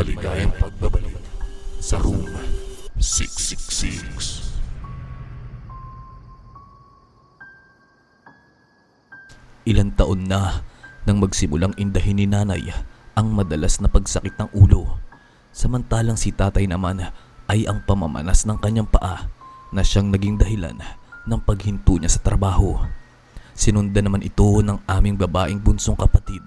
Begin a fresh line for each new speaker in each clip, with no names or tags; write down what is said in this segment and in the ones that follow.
maligayang pagbabalik sa Room 666.
Ilang taon na nang magsimulang indahin ni nanay ang madalas na pagsakit ng ulo. Samantalang si tatay naman ay ang pamamanas ng kanyang paa na siyang naging dahilan ng paghinto niya sa trabaho. Sinundan naman ito ng aming babaeng bunsong kapatid.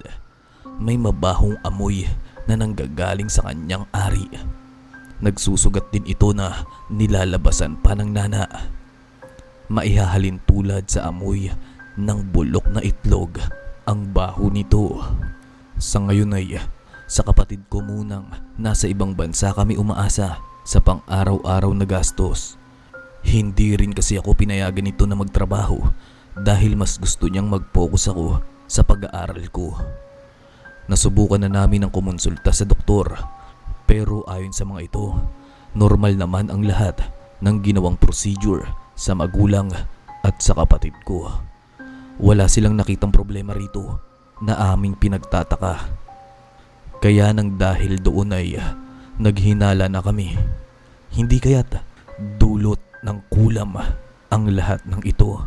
May mabahong amoy na nanggagaling sa kanyang ari. Nagsusugat din ito na nilalabasan pa ng nana. Maihahalin tulad sa amoy ng bulok na itlog ang baho nito. Sa ngayon ay sa kapatid ko munang nasa ibang bansa kami umaasa sa pang-araw-araw na gastos. Hindi rin kasi ako pinayagan nito na magtrabaho dahil mas gusto niyang mag-focus ako sa pag-aaral ko. Nasubukan na namin ang kumonsulta sa doktor pero ayon sa mga ito, normal naman ang lahat ng ginawang procedure sa magulang at sa kapatid ko. Wala silang nakitang problema rito na aming pinagtataka. Kaya nang dahil doon ay naghinala na kami. Hindi kaya't dulot ng kulam ang lahat ng ito.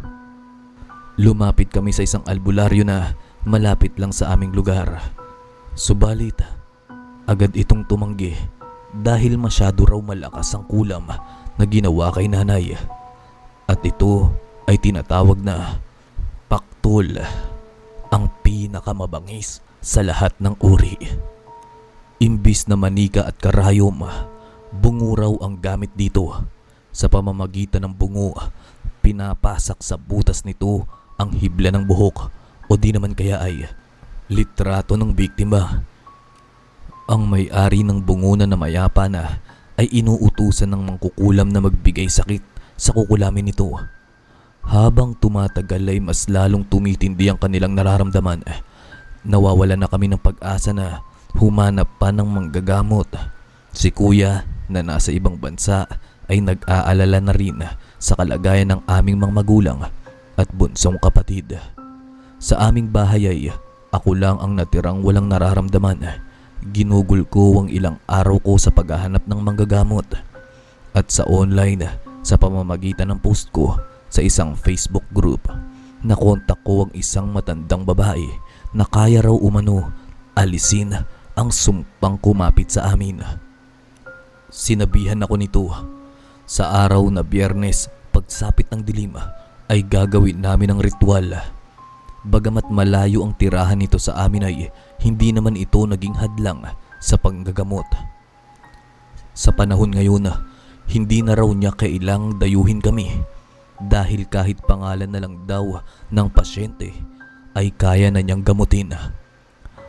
Lumapit kami sa isang albularyo na malapit lang sa aming lugar. Subalit, agad itong tumanggi dahil masyado raw malakas ang kulam na ginawa kay nanay. At ito ay tinatawag na paktol, ang pinakamabangis sa lahat ng uri. Imbis na manika at karayom, bungo raw ang gamit dito. Sa pamamagitan ng bungo, pinapasak sa butas nito ang hibla ng buhok o di naman kaya ay litrato ng biktima. Ang may-ari ng bungo na namayapa na ay inuutusan ng mangkukulam na magbigay sakit sa kukulamin nito. Habang tumatagal ay mas lalong tumitindi ang kanilang nararamdaman. Nawawala na kami ng pag-asa na humanap pa ng manggagamot. Si kuya na nasa ibang bansa ay nag-aalala na rin sa kalagayan ng aming mga magulang at bunsong kapatid. Sa aming bahay ay ako lang ang natirang walang nararamdaman. Ginugol ko ang ilang araw ko sa paghahanap ng manggagamot at sa online sa pamamagitan ng post ko sa isang Facebook group. Nakontak ko ang isang matandang babae na kaya raw umano alisin ang sumpang kumapit sa amin. Sinabihan ako nito sa araw na biyernes pagsapit ng dilim ay gagawin namin ang ritual. Bagamat malayo ang tirahan nito sa amin ay hindi naman ito naging hadlang sa panggagamot. Sa panahon ngayon, hindi na raw niya kailang dayuhin kami dahil kahit pangalan na lang daw ng pasyente ay kaya na niyang gamutin.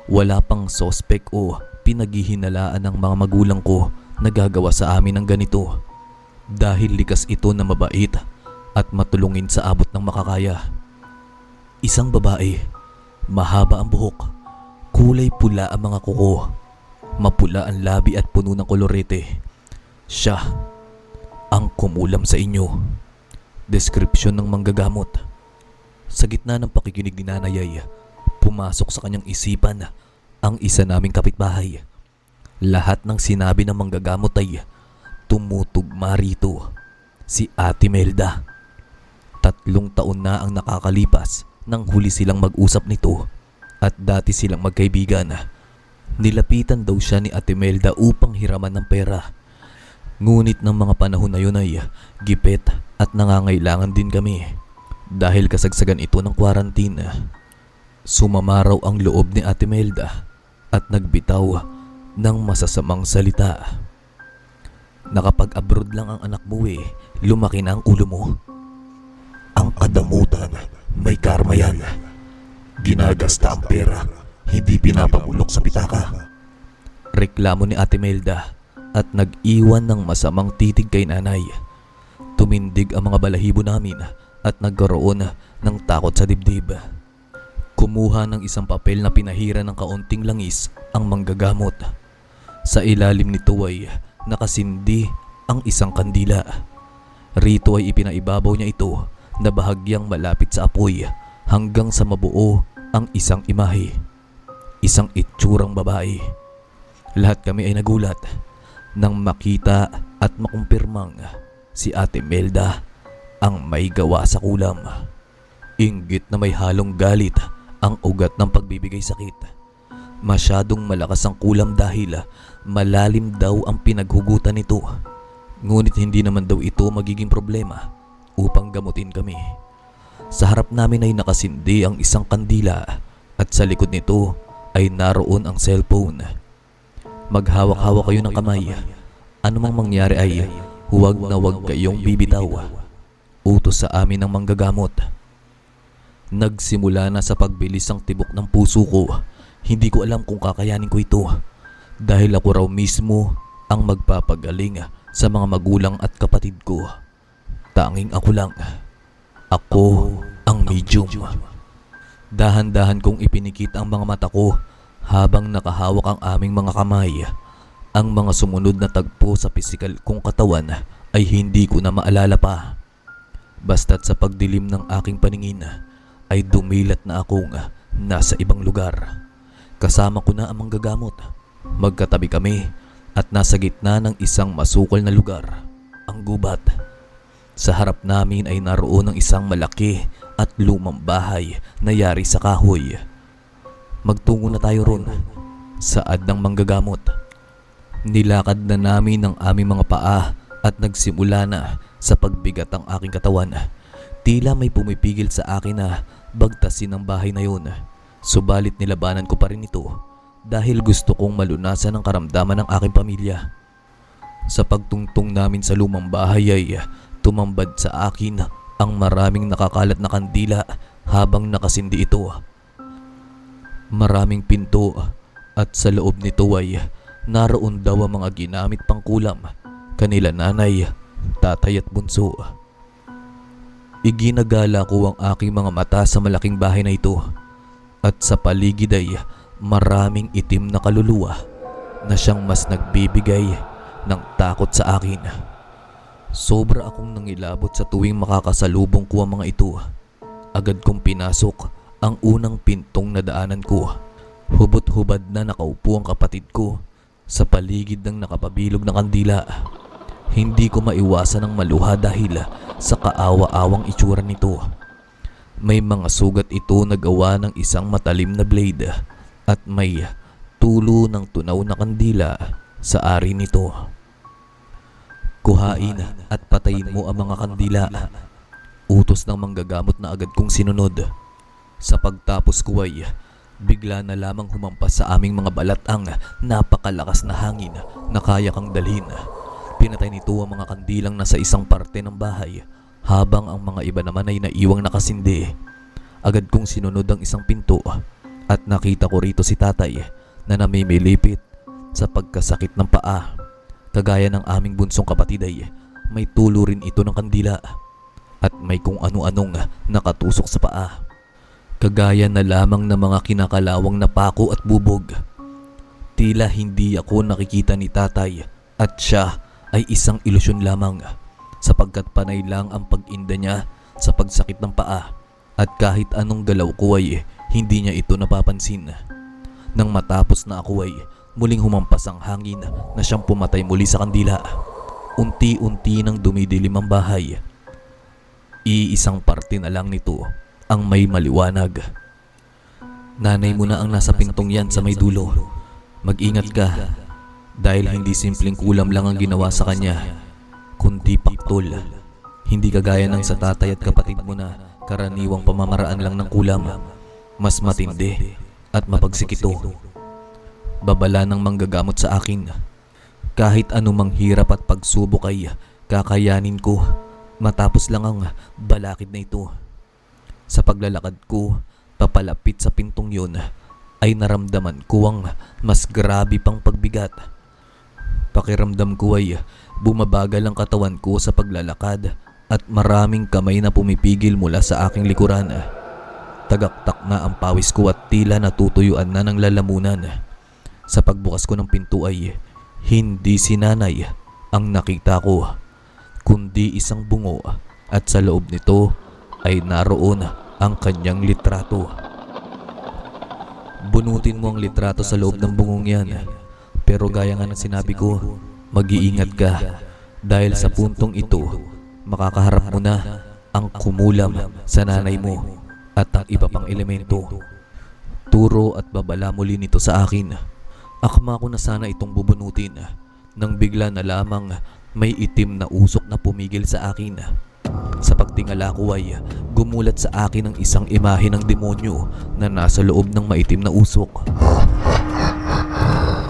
Wala pang sospek o pinaghihinalaan ng mga magulang ko na gagawa sa amin ng ganito dahil likas ito na mabait at matulungin sa abot ng makakaya. Isang babae, mahaba ang buhok, kulay pula ang mga kuko, mapula ang labi at puno ng kolorete. Siya ang kumulam sa inyo. Deskripsyon ng manggagamot. Sa gitna ng pakikinig ni Nanay ay pumasok sa kanyang isipan ang isa naming kapitbahay. Lahat ng sinabi ng manggagamot ay tumutugma rito. Si Ate Melda. Tatlong taon na ang nakakalipas nang huli silang mag-usap nito at dati silang magkaibigan. Nilapitan daw siya ni Ate Melda upang hiraman ng pera. Ngunit ng mga panahon na yun ay gipit at nangangailangan din kami dahil kasagsagan ito ng quarantine. Sumamaraw ang loob ni Ate Melda at nagbitaw ng masasamang salita. Nakapag-abroad lang ang anak mo eh, lumaki na ang ulo mo.
Ang kadamutan, may karma yan. Ginagasta ang pera, hindi pinapabulok sa pitaka.
Reklamo ni Ate Melda at nag-iwan ng masamang titig kay nanay. Tumindig ang mga balahibo namin at nagkaroon ng takot sa dibdib. Kumuha ng isang papel na pinahira ng kaunting langis ang manggagamot. Sa ilalim nito ay nakasindi ang isang kandila. Rito ay ipinaibabaw niya ito na bahagyang malapit sa apoy hanggang sa mabuo ang isang imahe. Isang itsurang babae. Lahat kami ay nagulat nang makita at makumpirmang si Ate Melda ang may gawa sa kulam. Inggit na may halong galit ang ugat ng pagbibigay sakit. Masyadong malakas ang kulam dahil malalim daw ang pinaghugutan nito. Ngunit hindi naman daw ito magiging problema upang gamutin kami. Sa harap namin ay nakasindi ang isang kandila at sa likod nito ay naroon ang cellphone. Maghawak-hawak kayo ng kamay. Ano mang mangyari ay huwag na huwag kayong bibitaw. Utos sa amin ng manggagamot. Nagsimula na sa pagbilis ang tibok ng puso ko. Hindi ko alam kung kakayanin ko ito. Dahil ako raw mismo ang magpapagaling sa mga magulang at kapatid ko. Tanging ako lang. Ako ang medium. Dahan-dahan kong ipinikit ang mga mata ko habang nakahawak ang aming mga kamay. Ang mga sumunod na tagpo sa pisikal kong katawan ay hindi ko na maalala pa. Basta't sa pagdilim ng aking paningin ay dumilat na akong nasa ibang lugar. Kasama ko na ang manggagamot. Magkatabi kami at nasa gitna ng isang masukol na lugar, ang gubat. Sa harap namin ay naroon ang isang malaki at lumang bahay na yari sa kahoy. Magtungo na tayo ron. Saad ng manggagamot. Nilakad na namin ang aming mga paa at nagsimula na sa pagbigat ang aking katawan. Tila may pumipigil sa akin na bagtasin ang bahay na yun. Subalit nilabanan ko pa rin ito dahil gusto kong malunasan ang karamdaman ng aking pamilya. Sa pagtungtong namin sa lumang bahay ay tumambad sa akin ang maraming nakakalat na kandila habang nakasindi ito. Maraming pinto at sa loob nito ay naroon daw ang mga ginamit pang kulam kanila nanay, tatay at bunso. Iginagala ko ang aking mga mata sa malaking bahay na ito at sa paligid ay maraming itim na kaluluwa na siyang mas nagbibigay ng takot sa akin. Sobra akong nangilabot sa tuwing makakasalubong ko ang mga ito. Agad kong pinasok ang unang pintong nadaanan ko. Hubot-hubad na nakaupo ang kapatid ko sa paligid ng nakapabilog na kandila. Hindi ko maiwasan ang maluha dahil sa kaawa-awang itsura nito. May mga sugat ito na gawa ng isang matalim na blade at may tulo ng tunaw na kandila sa ari nito. Kuhain at patayin mo ang mga kandila. Utos ng manggagamot na agad kong sinunod. Sa pagtapos ko ay bigla na lamang humampas sa aming mga balat ang napakalakas na hangin na kaya kang dalhin. Pinatay nito ang mga kandilang nasa isang parte ng bahay habang ang mga iba naman ay naiwang nakasindi. Agad kong sinunod ang isang pinto at nakita ko rito si tatay na namimilipit sa pagkasakit ng paa. Kagaya ng aming bunsong kapatid ay may tulo rin ito ng kandila at may kung ano-anong nakatusok sa paa. Kagaya na lamang ng mga kinakalawang na pako at bubog. Tila hindi ako nakikita ni tatay at siya ay isang ilusyon lamang sapagkat panay lang ang pag-inda niya sa pagsakit ng paa at kahit anong galaw ko ay hindi niya ito napapansin. Nang matapos na ako ay muling humampas ang hangin na siyang pumatay muli sa kandila. Unti-unti nang dumidilim ang bahay. Iisang parte na lang nito ang may maliwanag. Nanay mo na ang nasa pintong yan sa may dulo. Mag-ingat ka dahil hindi simpleng kulam lang ang ginawa sa kanya, kundi paktol. Hindi kagaya ng sa tatay at kapatid mo na karaniwang pamamaraan lang ng kulam. Mas matindi at mapagsikito. Babala ng manggagamot sa akin. Kahit anumang hirap at pagsubok ay kakayanin ko matapos lang ang balakid na ito. Sa paglalakad ko, papalapit sa pintong yun, ay naramdaman ko ang mas grabe pang pagbigat. Pakiramdam ko ay bumabagal ang katawan ko sa paglalakad at maraming kamay na pumipigil mula sa aking likuran. Tagaktak na ang pawis ko at tila natutuyuan na ng lalamunan. Sa pagbukas ko ng pinto ay hindi si nanay ang nakita ko, kundi isang bungo at sa loob nito ay naroon ang kanyang litrato. Bunutin mo ang litrato sa loob ng bungong yan. Pero gaya nga ng sinabi ko, mag-iingat ka dahil sa puntong ito, makakaharap mo na ang kumulam sa nanay mo at ang iba pang elemento. Turo at babala muli nito sa akin. Akma ko na sana itong bubunutin nang bigla na lamang may itim na usok na pumigil sa akin. Sa pagtingala ko ay gumulat sa akin ang isang imahe ng demonyo na nasa loob ng maitim na usok.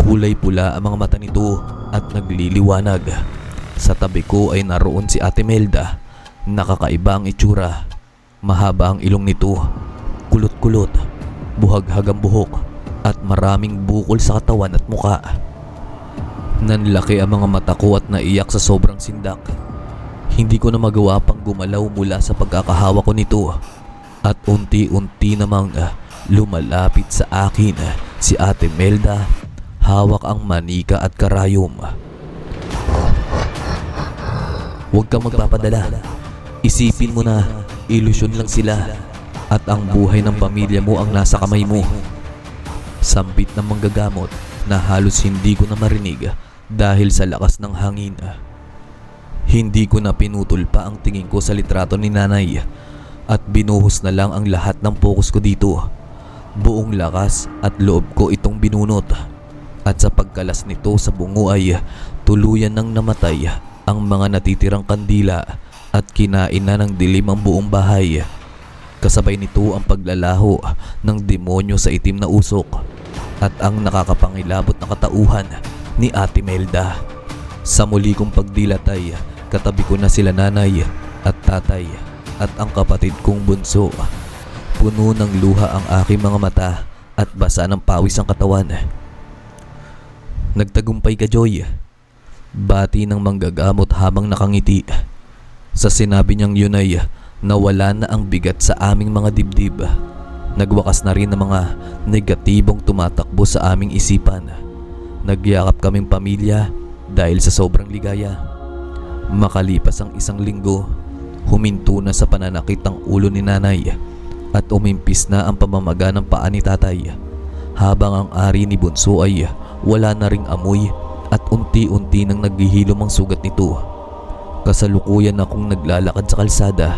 Kulay pula ang mga mata nito at nagliliwanag. Sa tabi ko ay naroon si Ate Melda. Nakakaiba ang itsura. Mahaba ang ilong nito. Kulot-kulot. Buhaghag ang buhok. At maraming bukol sa katawan at muka. Nanlaki ang mga mata ko at naiyak sa sobrang sindak. Hindi ko na magawa pang gumalaw mula sa pagkakahawa ko nito. At unti-unti namang ah, lumalapit sa akin ah, si Ate Melda. Hawak ang manika at karayom. Huwag kang magpapadala. Isipin mo na ilusyon lang sila at ang buhay ng pamilya mo ang nasa kamay mo. Sampit ng manggagamot na halos hindi ko na marinig dahil sa lakas ng hangin. Hindi ko na pinutol pa ang tingin ko sa litrato ni nanay at binuhos na lang ang lahat ng focus ko dito. Buong lakas at loob ko itong binunot. At sa pagkalas nito sa bungo ay tuluyan nang namatay ang mga natitirang kandila at kinain na ng dilim ang buong bahay. Kasabay nito ang paglalaho ng demonyo sa itim na usok at ang nakakapangilabot na katauhan ni Ate Melda. Sa muli kong pagdilatay, katabi ko na sila nanay at tatay at ang kapatid kong bunso. Puno ng luha ang aking mga mata at basa ng pawis ang katawan. Nagtagumpay ka, Joy. Bati ng manggagamot habang nakangiti. Sa sinabi niyang yun ay nawala na ang bigat sa aming mga dibdib. Nagwakas na rin ang mga negatibong tumatakbo sa aming isipan. Nagyakap kaming pamilya dahil sa sobrang ligaya. Makalipas ang isang linggo, huminto na sa pananakit ang ulo ni nanay at umimpis na ang pamamaga ng paa ni tatay. Habang ang ari ni Bunso ay wala na ring amoy at unti-unti nang naghihilom ang sugat nito. Kasalukuyan akong naglalakad sa kalsada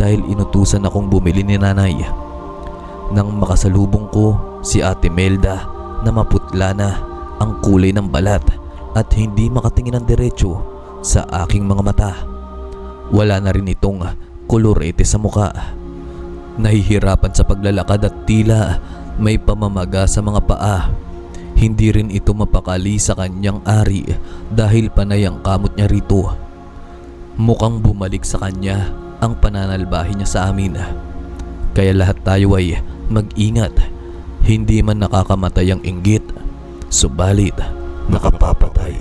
dahil inutusan akong bumili ni nanay. Nang makasalubong ko si Ate Melda na maputla na ang kulay ng balat at hindi makatingin ng diretsyo sa aking mga mata. Wala na rin itong kolorete sa muka. Nahihirapan sa paglalakad at tila may pamamaga sa mga paa. Hindi rin ito mapakali sa kanyang ari dahil panay ang kamot niya rito. Mukhang bumalik sa kanya ang pananalbahin niya sa amin. Kaya lahat tayo ay Mag-ingat, hindi man nakakamatay ang inggit, subalit
nakapapatay.